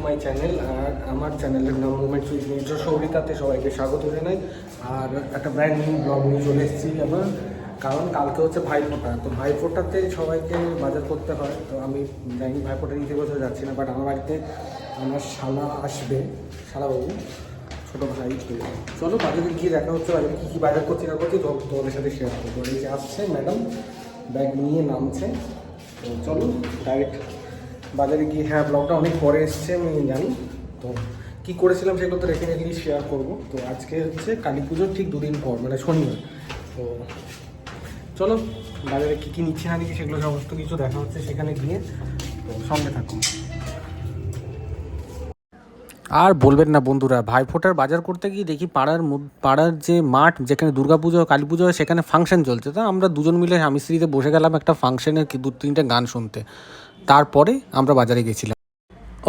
My channel আর আমার চ্যানেলের নাম মুভমেন্ট সুইচ মিত্র সৌরিতাতে সবাইকে স্বাগত জানাই। আর একটা ব্র্যান্ড নিউ ব্লগ নিয়ে চলে এসেছি আমার, কারণ কালকে হচ্ছে ভাইফোঁটা। তো ভাইফোঁটাতে সবাইকে বাজার করতে হয়, তো আমি জানি ভাইফোঁটা দিতে বছর যাচ্ছি না বাট আমার বাড়িতে আমার শালা আসবে শালাবাবু ছোটো ভাই। চলো বাজারে গিয়ে দেখা হচ্ছে বাজারে কী কী বাজার করছি না করছি তোমাদের সাথে শেয়ার করব। এই যে আসছে ম্যাডাম ব্যাগ নিয়ে নামছে, তো চলো ডাইরেক্ট বাজারে গিয়ে হ্যাঁ ব্লগটা অনেক পরে এসছে, আমি জানি। তো কী করেছিলাম সেগুলো তো রেখে ডেফিনেটলি শেয়ার করব। তো আজকে হচ্ছে কালী পুজোর ঠিক দুদিন পর মানে শনিবার। তো চলো, বাজারে কী কী নিচ্ছে না নিচ্ছি সেগুলো সমস্ত কিছু দেখা হচ্ছে সেখানে গিয়ে। তো সঙ্গে থাকুন। আর বলবেন না বন্ধুরা, ভাইফোঁটার বাজার করতে গিয়ে দেখি পাড়ার পাড়ার যে মাঠ, যেখানে দুর্গাপুজো কালী পুজো হয়, সেখানে ফাংশন চলছে। তো আমরা দুজন মিলে স্বামী স্ত্রীতে বসে গেলাম একটা ফাংশনের দু তিনটে গান শুনতে। তারপরে আমরা বাজারে গেছিলাম।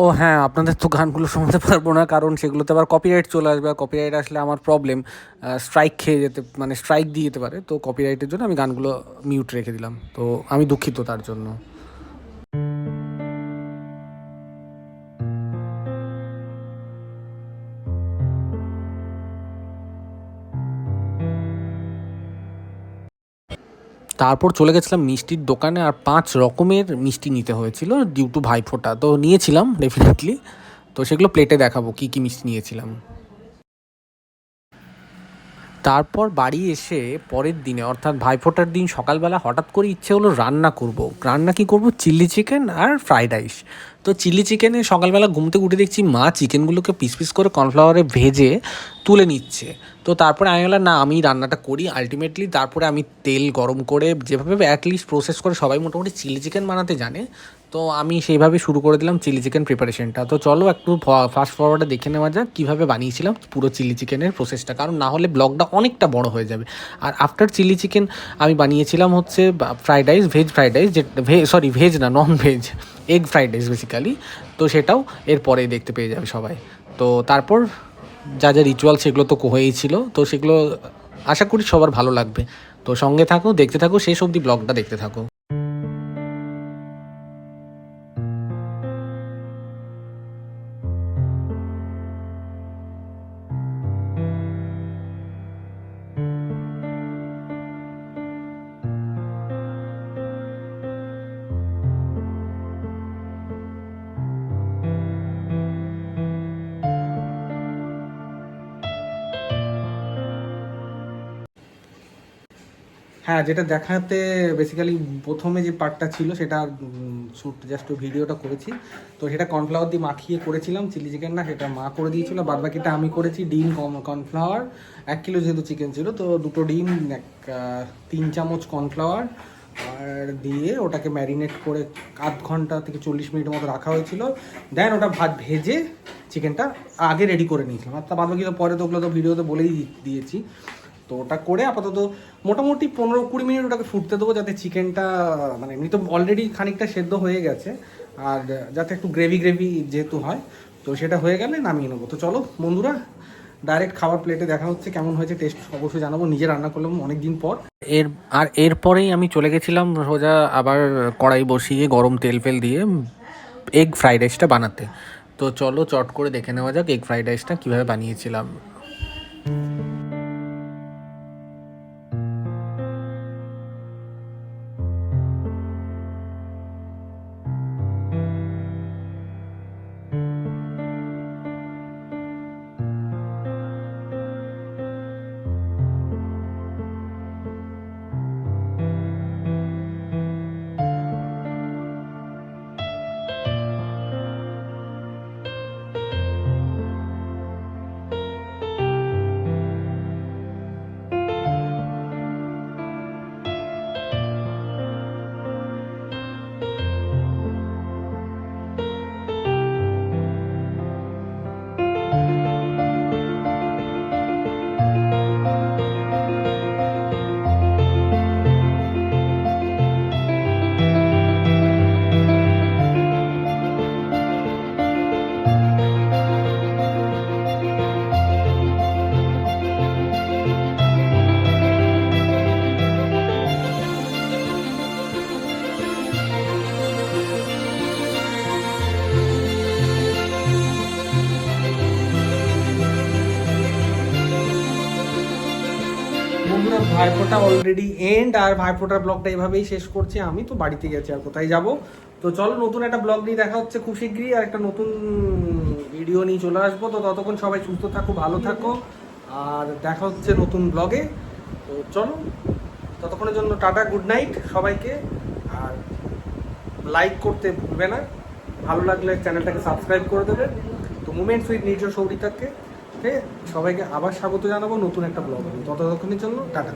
ও হ্যাঁ আপনাদের তো গানগুলো শোনাতে পারব না, কারণ সেগুলোতে আবার কপিরাইট চলে আসবে, আর কপিরাইট আসলে আমার প্রবলেম স্ট্রাইক খেয়ে যেতে মানে স্ট্রাইক দিয়ে যেতে পারে। তো কপিরাইটের জন্য আমি গানগুলো মিউট রেখে দিলাম। তো আমি দুঃখিত তার জন্য। তারপর চলে গেছিলাম মিষ্টির দোকানে আর পাঁচ রকমের মিষ্টি নিতে হয়েছিল ডিউ টু ভাইফোঁটা। তো নিয়েছিলাম ডেফিনেটলি তো সেগুলো প্লেটে দেখাবো, কী কী মিষ্টি নিয়েছিলাম। তারপর বাড়ি এসে পরের দিনে, অর্থাৎ ভাইফোঁটার দিন সকালবেলা হঠাৎ করে ইচ্ছে হলো রান্না করব। রান্না কি করব? চিলি চিকেন আর ফ্রাইড রাইস। তো চিলি চিকেনে সকালবেলা ঘুমতে উঠে দেখছি মা চিকেনগুলোকে পিস পিস করে কর্নফ্লাওয়ারে ভেজে তুলে নিচ্ছে। তো তারপরে আমি বললাম, না, আমি রান্নাটা করি। আলটিমেটলি তারপরে আমি তেল গরম করে যেভাবে অ্যাটলিস্ট প্রসেস করে সবাই মোটামুটি চিলি চিকেন বানাতে জানে, তো আমি সেইভাবে শুরু করে দিলাম চিলি চিকেন প্রিপারেশনটা তো চলো একটু ফাস্ট ফরওয়ার্ডে দেখে নেওয়া যাক কীভাবে বানিয়েছিলাম পুরো চিলি চিকেনের প্রসেসটা কারণ না হলে ব্লগটা অনেকটা বড় হয়ে যাবে। আর আফটার চিলি চিকেন আমি বানিয়েছিলাম হচ্ছে fried rice veg fried rice যে সরি ভেজ না non veg egg fried rice basically তো সেটাও এরপরে দেখতে পেয়ে যাবে সবাই। তো তারপর যা যা রিচুয়াল সেগুলো তো হয়েই ছিল। তো সেগুলো আশা করি সবার ভালো লাগবে। তো সঙ্গে থাকো, দেখতে থাকো, শেষ অবধি ব্লগটা দেখতে থাকো। হ্যাঁ যেটা দেখাতে বেসিক্যালি প্রথমে যে পার্টটা ছিল, সেটা শ্যুট জাস্ট ভিডিওটা করেছি। তো সেটা কর্নফ্লাওয়ার দিয়ে মাখিয়ে করেছিলাম, চিলি চিকেনটা সেটা মা করে দিয়েছিল। বাদ বাকিটা আমি করেছি ডিম কর্নফ্লাওয়ার এক কিলো যেহেতু চিকেন ছিল, তো দুটো ডিম, এক তিন চামচ কর্নফ্লাওয়ার আর দিয়ে ওটাকে ম্যারিনেট করে আধ ঘণ্টা থেকে চল্লিশ মিনিট মতো রাখা হয়েছিল। দেন ওটা ভাত ভেজে চিকেনটা আগে রেডি করে নিয়েছিলাম। আর তা বাদ বাকি পরে তো ওগুলো তো ভিডিওতে বলেই দিয়েছি। তো ওটা করে আপাতত মোটামুটি পনেরো কুড়ি মিনিট ওটাকে ফুটতে দেবো যাতে চিকেনটা মানে এমনি তো অলরেডি খানিকটা সেদ্ধ হয়ে গেছে, আর যাতে একটু গ্রেভি গ্রেভি যেহেতু হয়, তো সেটা হয়ে গেলে নামিয়ে নেব। তো চলো বন্ধুরা ডাইরেক্ট খাবার প্লেটে দেখা হচ্ছে কেমন হয়েছে টেস্ট অবশ্যই জানাব, নিজে রান্না করলাম অনেক দিন পর। এর, আর এরপরেই আমি চলে গেছিলাম সোজা আবার কড়াই বসিয়ে গরম তেল ফেল দিয়ে এগ ফ্রাইড রাইসটা বানাতে। তো চলো চট করে দেখে নেওয়া যাক এগ ফ্রাইড রাইসটা কীভাবে বানিয়েছিলাম। ভাইফোঁটা অলরেডি এন্ড আর ভাইফোঁটার ব্লগটা এইভাবেই শেষ করছি। আমি তো বাড়িতে গেছি, আর কোথায় যাব? তো চলো, নতুন একটা ব্লগ নিয়ে দেখা হচ্ছে খুব শীঘ্রই, আর একটা নতুন ভিডিও নিয়ে চলে আসব। তো ততক্ষণ সবাই সুস্থ থাকো, ভালো থাকো, আর দেখা হচ্ছে নতুন ব্লগে তো চলো, ততক্ষণের জন্য টাটা গুড নাইট সবাইকে, আর লাইক করতে ভুলবে না। ভালো লাগলে চ্যানেলটাকে সাবস্ক্রাইব করে দেবে। তো মুমেন্টস উইথ নির্জ সৌরিতাকে সবাইকে আবার স্বাগত জানাব নতুন একটা ব্লগ ততক্ষণের জন্য টাটা।